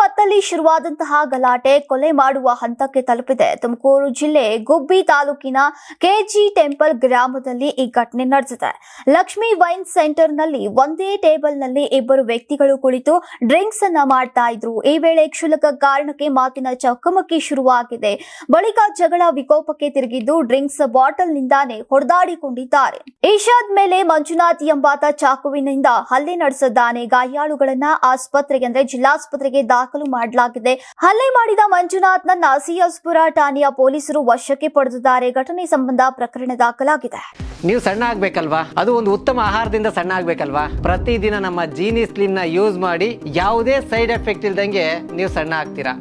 ಮತ್ತಲ್ಲಿ ಶುರುವಾದಂತಹ ಗಲಾಟೆ ಕೊಲೆ ಮಾಡುವ ಹಂತಕ್ಕೆ ತಲುಪಿದೆ. ತುಮಕೂರು ಜಿಲ್ಲೆ ಗುಬ್ಬಿ ತಾಲೂಕಿನ ಕೆಜಿ ಟೆಂಪಲ್ ಗ್ರಾಮದಲ್ಲಿ ಈ ಘಟನೆ ನಡೆದಿದೆ. ಲಕ್ಷ್ಮಿ ವೈನ್ ಸೆಂಟರ್ನಲ್ಲಿ ಒಂದೇ ಟೇಬಲ್ನಲ್ಲಿ ಇಬ್ಬರು ವ್ಯಕ್ತಿಗಳು ಕುಳಿತು ಡ್ರಿಂಕ್ಸ್ ಅನ್ನ ಮಾಡ್ತಾ ಇದ್ರು. ಈ ವೇಳೆ ಕ್ಷುಲಕ ಕಾರಣಕ್ಕೆ ಮಾತಿನ ಚಕಮಕಿ ಶುರುವಾಗಿದೆ. ಬಳಿಕ ಜಗಳ ವಿಕೋಪಕ್ಕೆ ತಿರುಗಿದ್ದು ಡ್ರಿಂಕ್ಸ್ ಬಾಟಲ್ ನಿಂದಾನೆ ಹೊಡೆದಾಡಿಕೊಂಡಿದ್ದಾರೆ. ಈಶಾದ್ ಮೇಲೆ ಮಂಜುನಾಥ್ ಎಂಬಾತ ಚಾಕುವಿನಿಂದ ಹಲ್ಲೆ ನಡೆಸಿದ್ದಾನೆ. ಗಾಯಾಳುಗಳನ್ನ ಆಸ್ಪತ್ರೆಗೆ ಅಂದ್ರೆ ಜಿಲ್ಲಾಸ್ಪತ್ರೆಗೆ ದಾಖಲು ಮಾಡಲಾಗಿದೆ. ಹಲ್ಲೆ ಮಾಡಿದ ಮಂಜುನಾಥ್ನನ್ನ ಸಿಎಸ್ಪುರ ಠಾಣೆಯ ಪೊಲೀಸರು ವಶಕ್ಕೆ ಪಡೆದಿದ್ದಾರೆ. ಘಟನೆ ಸಂಬಂಧ ಪ್ರಕರಣ ದಾಖಲಾಗಿದೆ. ನೀವು ಸಣ್ಣ ಆಗ್ಬೇಕಲ್ವಾ? ಅದು ಒಂದು ಉತ್ತಮ ಆಹಾರದಿಂದ ಸಣ್ಣ ಆಗ್ಬೇಕಲ್ವಾ? ಪ್ರತಿದಿನ ನಮ್ಮ ಜೀನಿ ಸ್ಲಿಮ್ನ ಯೂಸ್ ಮಾಡಿ ಯಾವುದೇ ಸೈಡ್ ಎಫೆಕ್ಟ್ ಇಲ್ದಂಗೆ ನೀವು ಸಣ್ಣ ಆಗ್ತೀರಾ?